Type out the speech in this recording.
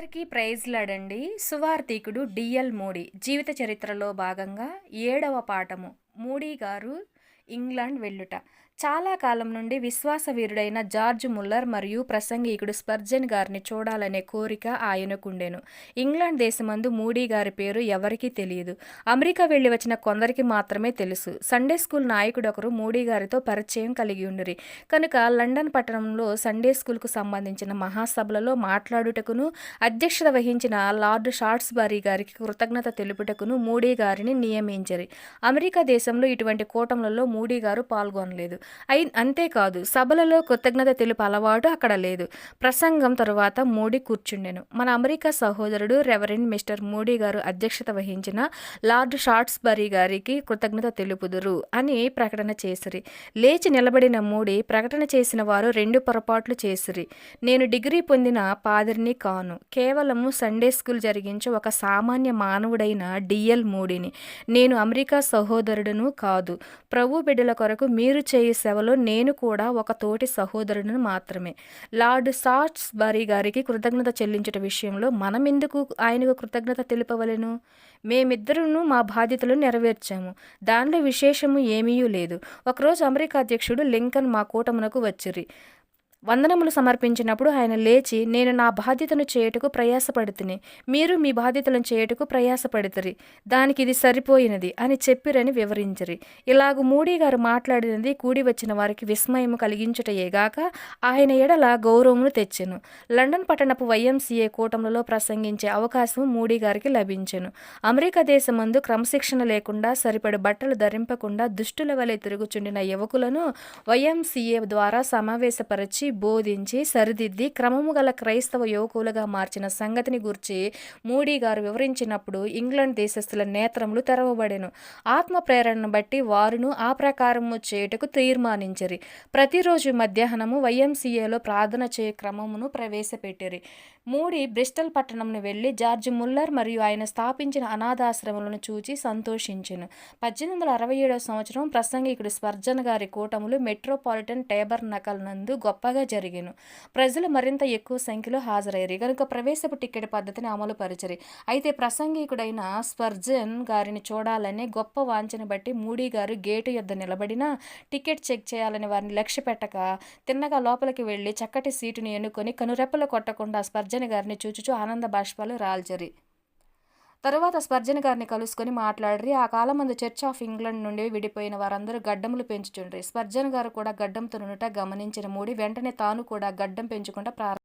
అందరికీ ప్రైజ్లాడండి. సువార్థికుడు డిఎల్ మూడి జీవిత చరిత్రలో భాగంగా ఏడవ పాఠము. మూడీ గారు ఇంగ్లాండ్ వెళ్ళుట. చాలా కాలం నుండి విశ్వాస వీరుడైన జార్జ్ ముల్లర్ మరియు ప్రసంగికుడు స్పర్జన్ గారిని చూడాలనే కోరిక ఆయనకుండెను. ఇంగ్లాండ్ దేశమందు మూడీ గారి పేరు ఎవరికీ తెలియదు. అమెరికా వెళ్ళి వచ్చిన కొందరికి మాత్రమే తెలుసు. సండే స్కూల్ నాయకుడొకరు మూడీ గారితో పరిచయం కలిగి ఉండిరి. కనుక లండన్ పట్టణంలో సండే స్కూల్కు సంబంధించిన మహాసభలలో మాట్లాడుటకును అధ్యక్షత వహించిన లార్డ్ షార్ట్స్బరీ గారికి కృతజ్ఞత తెలుపుటకును మూడీ గారిని నియమించరి. అమెరికా దేశంలో ఇటువంటి కూటములలో మూడీ గారు పాల్గొనలేదు. అయి అంతేకాదు సభలలో కృతజ్ఞత తెలుపు అలవాటు అక్కడ లేదు. ప్రసంగం తరువాత మోడీ కూర్చుండెను. మన అమెరికా సహోదరుడు రెవరెండ్ మిస్టర్ మోడీ గారు అధ్యక్షత వహించిన లార్డ్ షార్ట్స్బరీ గారికి కృతజ్ఞత తెలుపుదురు అని ప్రకటన చేసిరి. లేచి నిలబడిన మోడీ ప్రకటన చేసిన వారు రెండు పొరపాట్లు చేసిరి. నేను డిగ్రీ పొందిన పాదిరిని కాను. కేవలము సండే స్కూల్ జరిగించే ఒక సామాన్య మానవుడైన డిఎల్ మోడీని. నేను అమెరికా సహోదరుడును కాదు. ప్రభు బిడ్డల కొరకు మీరు చేయ సేవలో నేను కూడా ఒక తోటి సహోదరుడిని మాత్రమే. లార్డ్ సాట్స్ బరీ గారికి కృతజ్ఞత చెల్లించట విషయంలో మనం ఎందుకు ఆయనకు కృతజ్ఞత తెలుపవలెను? మేమిద్దరును మా బాధ్యతలు నెరవేర్చాము. దానిలో విశేషము ఏమీ లేదు. ఒకరోజు అమెరికా అధ్యక్షుడు లింకన్ మా కూటమునకు వచ్చిరి. వందనములు సమర్పించినప్పుడు ఆయన లేచి నేను నా బాధ్యతను చేయుటకు ప్రయాసపడుతుని. మీరు మీ బాధ్యతలను చేయుటకు ప్రయాసపడుతురి. దానికి ఇది సరిపోయినది అని చెప్పిరని వివరించరి. ఇలాగు మూడీ గారు మాట్లాడినది కూడి వచ్చిన వారికి విస్మయము కలిగించుటయేగాక ఆయన ఎడల గౌరవమును తెచ్చెను. లండన్ పట్టణపు వైఎంసీఏ కూటములలో ప్రసంగించే అవకాశం మూడీ గారికి లభించెను. అమెరికా దేశమందు క్రమశిక్షణ లేకుండా సరిపడి బట్టలు ధరింపకుండా దుష్టుల వలె తిరుగుచుండిన యువకులను వైఎంసీఏ ద్వారా సమావేశపరచి బోధించి సరిదిద్ది క్రమము గల క్రైస్తవ యువకులుగా మార్చిన సంగతిని గురించి మూడీ గారు వివరించినప్పుడు ఇంగ్లాండ్ దేశస్థుల నేత్రములు తెరవబడెను. ఆత్మ ప్రేరణను బట్టి వారును ఆ ప్రకారము చేయుటకు తీర్మానించరి. ప్రతిరోజు మధ్యాహ్నము వైఎంసీఏలో ప్రార్థన చేయ క్రమమును ప్రవేశపెట్టిరి. మూడి బ్రిస్టల్ పట్టణంను వెళ్ళి జార్జ్ ముల్లర్ మరియు ఆయన స్థాపించిన అనాథాశ్రమాలను చూచి సంతోషించెను. పద్దెనిమిది వందల అరవై ఏడవ సంవత్సరం ప్రసంగికుడు స్వర్జన గారి కూటములు మెట్రోపాలిటన్ టేబర్ నకల్ నందు గొప్పగా జరిగాను. ప్రజలు మరింత ఎక్కువ సంఖ్యలో హాజరయ్యారు. కనుక ప్రవేశపు టికెట్ పద్ధతిని అమలు పరిచరి. అయితే ప్రసంగికుడైన స్పర్జన్ గారిని చూడాలనే గొప్ప వాంఛను బట్టి మూడీ గారు గేటు యొద్ద నిలబడిన టికెట్ చెక్ చేయాలని వారిని లక్ష్య పెట్టక తిన్నగా లోపలికి వెళ్ళి చక్కటి సీటుని ఎన్నుకొని కనురెప్పలు కొట్టకుండా స్పర్జన్ గారిని చూచుచూ ఆనంద బాష్పాలు రాల్చరి. తరువాత స్పర్జన్ గారిని కలుసుకొని మాట్లాడరి. ఆ కాలమందు చర్చ్ ఆఫ్ ఇంగ్లాండ్ నుండి విడిపోయిన వారందరూ గడ్డములు పెంచుచుండ్రి. స్పర్జన్ గారు కూడా గడ్డంతో నుండుట గమనించిన మూడి వెంటనే తాను కూడా గడ్డం పెంచుకుంటా ప్రారంభ